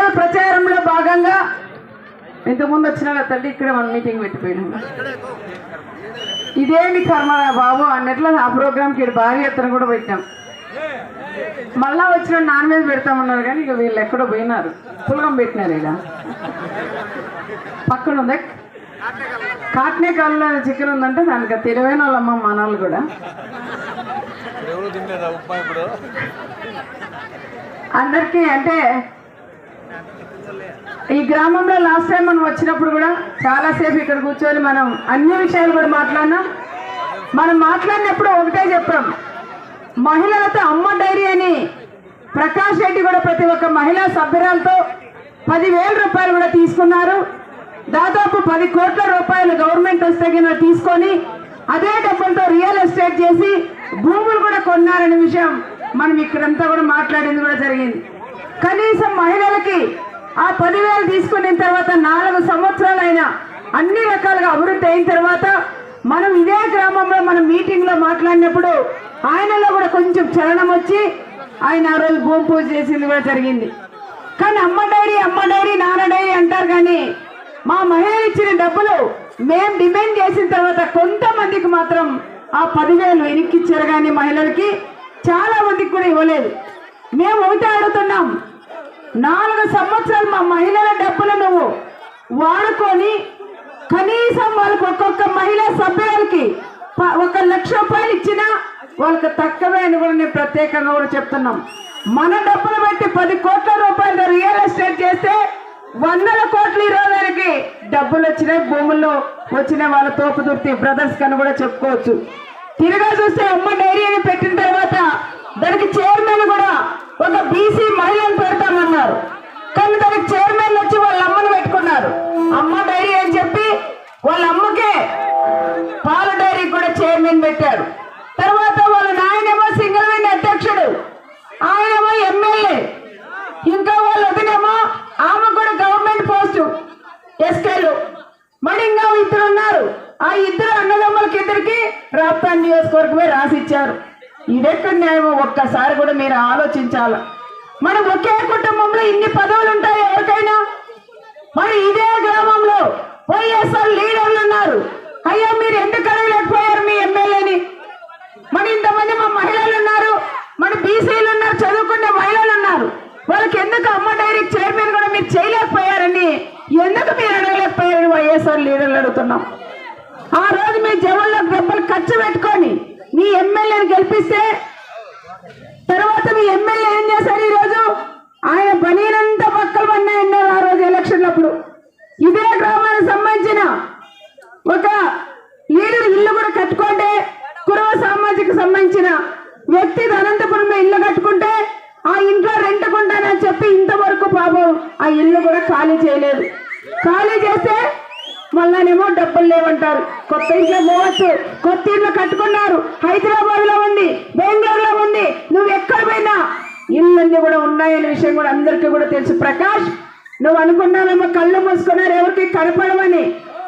పేద ప్రచారంలో భాగంగా ఇంతకుముందు వచ్చిన తల్లి ఇక్కడ మన మీటింగ్ పెట్టిపోయినాం. ఇదేంటి కర్మ బాబు అన్నట్లు ఆ ప్రోగ్రామ్కి ఇక్కడ భారీ ఎత్తున కూడా పెట్టాం. మళ్ళా వచ్చిన నాన్ వెజ్ పెడతామన్నారు కానీ ఇక వీళ్ళు ఎక్కడో పోయినారు. పులగం పెట్టినారు ఇక పక్కన ఉందా? కాట్నే చికెన్ ఉందంటే దానికి తెలివైన వాళ్ళమ్మ మనవాళ్ళు కూడా. అందరికీ అంటే ఈ గ్రామంలో లాస్ట్ టైం మనం వచ్చినప్పుడు కూడా చాలాసేపు ఇక్కడ కూర్చొని మనం అన్ని విషయాలు కూడా మాట్లాడినాం. మనం మాట్లాడినప్పుడు ఒకటే చెప్పాం. మహిళలతో అమ్మ డైరీ అని ప్రకాష్ రెడ్డి కూడా ప్రతి ఒక్క మహిళా సభ్యురాలతో పదివేల రూపాయలు కూడా తీసుకున్నారు. దాదాపు పది కోట్ల రూపాయలు గవర్నమెంట్ వస్తే తీసుకొని అదే డబ్బులతో రియల్ ఎస్టేట్ చేసి భూములు కూడా కొన్నారనే విషయం మనం ఇక్కడంతా కూడా మాట్లాడింది కూడా జరిగింది. కనీసం మహిళలకి ఆ పదివేలు తీసుకున్న తర్వాత నాలుగు సంవత్సరాలైనా అన్ని రకాలుగా అభివృద్ధి అయిన తర్వాత మనం ఇదే గ్రామంలో మనం మీటింగ్లో మాట్లాడినప్పుడు ఆయనలో కూడా కొంచెం చలనం వచ్చి ఆయన ఆ రోజు భూమి పూజ చేసింది కూడా జరిగింది. కానీ అమ్మ డైరీ అమ్మ డైరీ నాన్న డైరీ అంటారు కానీ మా మహిళలు ఇచ్చిన డబ్బులు మేము డిమాండ్ చేసిన తర్వాత కొంతమందికి మాత్రం ఆ పదివేలు వెనక్కి ఇచ్చారు కానీ మహిళలకి చాలా మందికి కూడా ఇవ్వలేదు. మేము ఒకటే అడుగుతున్నాం నాలుగు సంవత్సరాలు మా మహిళల డబ్బులు నువ్వు వాడుకొని కనీసం వాళ్ళకి ఒక్కొక్క మహిళా సభ్యులకి ప- ఒక లక్ష రూపాయలు ఇచ్చినా వాళ్ళకి తక్కువే అని కూడా నేను ప్రత్యేకంగా కూడా చెప్తున్నాం. మన డబ్బులు పెట్టి పది కోట్ల రూపాయలు రియల్ ఎస్టేట్ చేస్తే వందల కోట్లు ఈ రోజుకి డబ్బులు వచ్చినాయి భూముల్లో వచ్చిన వాళ్ళ తోపుదుర్తి బ్రదర్స్ కని కూడా చెప్పుకోవచ్చు. తిరగా చూస్తే అమ్మ డైరీ అని పెట్టిన తర్వాత దానికి చైర్మన్ కూడా ఒక బీసీ మహిళను పెడతామన్నారు కానీ దానికి చైర్మన్ వచ్చి వాళ్ళ అమ్మను పెట్టుకున్నారు. అమ్మ డైరీ అని చెప్పి వాళ్ళ అమ్మకే పాల డైరీ కూడా చైర్మన్ పెట్టారు తర్వాత వాళ్ళ నాయనేమో సింగిల్ విండ్ అధ్యక్షుడు ఆయనేమో ఎమ్మెల్యే. ఇంకా వాళ్ళ వదినేమో ఆమె కూడా గవర్నమెంట్ పోస్టు ఎస్కేలు. మరి ఇంకా ఇద్దరు ఉన్నారు. ఆ ఇద్దరు అన్నదమ్ములకి ఇద్దరికి రాప్తాన్ నియోజకవర్గమే రాసిచ్చారు. ఇదెక్కడ న్యాయమో? ఒక్కసారి కూడా మీరు ఆలోచించాల. మనం ఒకే కుటుంబంలో ఇన్ని పదవులు ఉంటాయి ఎవరికైనా? మరి ఇదే గ్రామంలో వైఎస్ఆర్ లీడర్లు ఉన్నారు అయ్యా మీరు ఎందుకు అడగలేకపోయారు మీ ఎమ్మెల్యేని? మరి ఇంతమంది మా మహిళలు ఉన్నారు. మన బీసీలు ఉన్నారు చదువుకునే మహిళలు ఉన్నారు. వాళ్ళకి ఎందుకు అమ్మ డైరీ చైర్మన్ కూడా మీరు చేయలేకపోయారని ఎందుకు మీరు అడగలేకపోయారని వైఎస్ఆర్ లీడర్లు అడుగుతున్నాం. ఆ రోజు మీ జవన్లో డబ్బులు ఖర్చు పెట్టుకొని మీ ఎమ్మెల్యేని గెలిపిస్తే తర్వాత మీ ఎమ్మెల్యే ఏం చేశారు ఈ రోజు ఆయన బనీనంతా పక్కలు పన్నాయన్నారు ఆ రోజు ఎలక్షన్లప్పుడు ఇదే గ్రామానికి సంబంధించిన ఒక లీడర్ ఇల్లు కూడా కట్టుకుంటే కురవ సామాజిక సంబంధించిన వ్యక్తి అనంతపురంలో ఇల్లు కట్టుకుంటే ఆ ఇంట్లో రెంట్ కొంటానని చెప్పి ఇంతవరకు పాపం ఆ ఇల్లు కూడా ఖాళీ చేయలేదు. ఖాళీ చేస్తే మళ్ళానేమో డబ్బులు లేవంటారు. కొత్త ఇంట్లో పోవచ్చు కొత్త ఇంట్లో కట్టుకున్నారు. హైదరాబాద్లో ఉంది బెంగళూరులో ఉంది. నువ్వు ఎక్కడ పోయినా ఇళ్ళన్నీ కూడా ఉన్నాయనే విషయం కూడా అందరికీ కూడా తెలుసు. ప్రకాష్ నువ్వు అనుకున్నావేమో కళ్ళు మూసుకున్నారు ఎవరికి కనపడవని.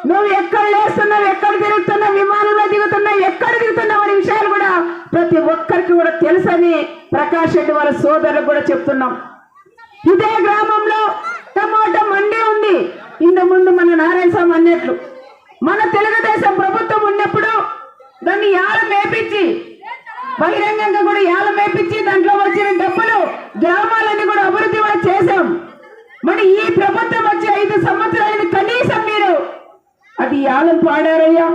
నువ్వు ఎక్కడ లేస్తున్నావు ఎక్కడ తిరుగుతున్నావు విమానంలో దిగుతున్నావు ఎక్కడ దిగుతున్నావు అనే విషయాలు కూడా ప్రతి ఒక్కరికి కూడా తెలుసని ప్రకాష్ రెడ్డి వాళ్ళ సోదరులకు కూడా చెప్తున్నాం. ఇదే గ్రామంలో టమాటా మండే ఉంది. ఇంతకుముందు ముందు మన నారాయణ స్వామి అన్నట్లు మన తెలుగుదేశం ప్రభుత్వం ఉన్నప్పుడు దాన్ని యాల మేపించి బహిరంగంగా కూడా యాల మేపించి దాంట్లో వచ్చిన డబ్బులు గ్రామాలన్నీ కూడా అభివృద్ధి కూడా చేశాం. మరి ఈ ప్రభుత్వం వచ్చి ఐదు సంవత్సరాలు కనీసం మీరు అది యాలం పాడారయ్యా.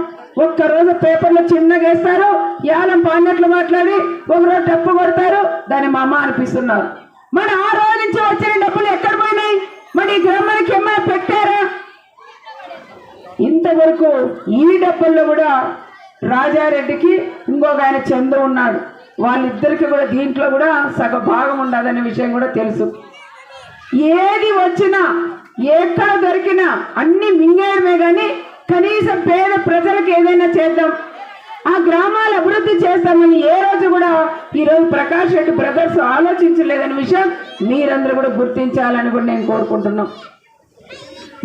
ఒక్క రోజు పేపర్లో చిన్నగా వేస్తారు యాలం పాడినట్లు మాట్లాడి ఒక రోజు డప్పు కొడతారు దాన్ని మా అమ్మ అనిపిస్తున్నారు. మరి ఆ రోజు నుంచి వచ్చిన డబ్బులు ఎక్కడ పోయినాయి? మరి ఈ గ్రామానికి ఏమైనా పెట్టారు? ఇంతవరకు ఈ డబ్బుల్లో కూడా రాజారెడ్డికి ఇంకొక ఆయన చంద్ర ఉన్నాడు. వాళ్ళిద్దరికి కూడా దీంట్లో కూడా సగ భాగం ఉండదనే విషయం కూడా తెలుసు. ఏది వచ్చినా ఎక్కడ దొరికినా అన్ని మింగేయడమే కానీ కనీసం పేద ప్రజలకు ఏదైనా చేద్దాం. ఆ గ్రామాలు అభివృద్ధి చేస్తామని ఏ రోజు కూడా ఈరోజు ప్రకాష్ రెడ్డి బ్రదర్స్ ఆలోచించలేదనే విషయం మీరందరూ కూడా గుర్తించాలని కూడా నేను కోరుకుంటున్నాం.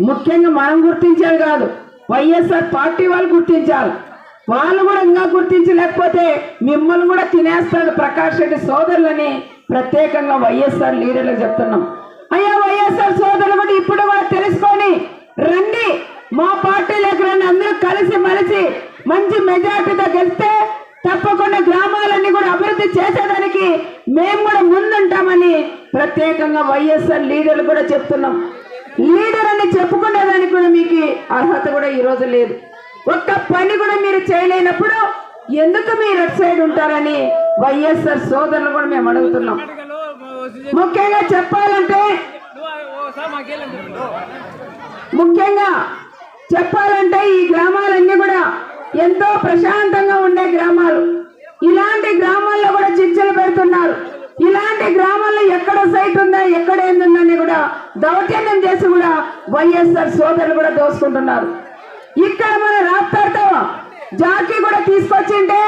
ముఖ్యంగా మనం గుర్తించేది కాదు వైఎస్ఆర్ పార్టీ వాళ్ళు గుర్తించాలి వాళ్ళు కూడా ఇంకా గుర్తించలేకపోతే మిమ్మల్ని కూడా తినేస్తాడు ప్రకాష్ రెడ్డి సోదరులని ప్రత్యేకంగా వైఎస్ఆర్ లీడర్లకు చెప్తున్నాం. అయ్యా వైఎస్ఆర్ సోదరులు కూడా ఇప్పుడు కూడా తెలుసుకొని రండి. మా పార్టీలోకి రండి అందరూ కలిసి మలిసి మంచి మెజార్టీతో గెలిస్తే తప్పకుండా గ్రామాలన్నీ కూడా అభివృద్ధి చేసేదానికి మేము కూడా ముందుంటామని ప్రత్యేకంగా వైఎస్ఆర్ లీడర్లు కూడా చెప్తున్నాం. లీడర్ అని చెప్పుకునేదానికి కూడా మీకు అర్హత కూడా ఈ రోజు లేదు. ఒక్క పని కూడా మీరు చేయలేనప్పుడు ఎందుకు మీరు అటు సైడ్ ఉంటారని వైఎస్ఆర్ సోదరులు కూడా మేము అడుగుతున్నాం. ముఖ్యంగా చెప్పాలంటే ముఖ్యంగా చెప్పాలంటే ఈ గ్రామాలన్నీ కూడా ఎంతో ప్రశాంతంగా ఉండే గ్రామాలు ఇలాంటి గ్రామాల్లో కూడా చిచ్చులు పెడుతున్నారు ఇలాంటి గ్రామాల్లో ఎక్కడ సైట్ ఉందా ఎక్కడ ఏందుందని కూడా దౌర్జన్యం చేసి కూడా వైఎస్ఆర్ సోదరులు కూడా దోసుకుంటున్నారు. ఇక్కడ మన రాష్ట్రాలతో జాకీ కూడా తీసుకొచ్చింటే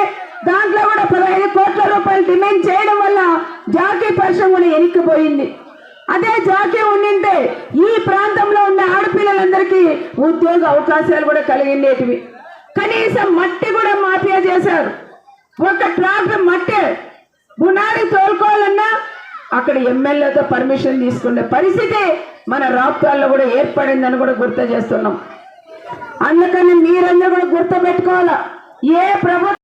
దాంట్లో కూడా పదహైదు కోట్ల రూపాయలు డిమాండ్ చేయడం వల్ల జాకీ పరిశ్రమ కూడా ఎనిక్కిపోయింది. అదే జాకీ ఉండింటే ఈ ప్రాంతంలో ఉన్న ఆడపిల్లలందరికీ ఉద్యోగ అవకాశాలు కూడా కలిగిండేటివి. కనీసం మట్టి కూడా మాఫియా చేశారు. ఒక ట్రాక్టర్ మట్టి. బునాది తోలుకోవాలన్నా అక్కడ ఎమ్మెల్యేతో పర్మిషన్ తీసుకునే పరిస్థితి మన రాష్ట్రాల్లో కూడా ఏర్పడిందని కూడా గుర్తు చేస్తున్నాం. అందుకని మీరందరూ కూడా గుర్తు పెట్టుకోవాలా? ఏ ప్రభుత్వం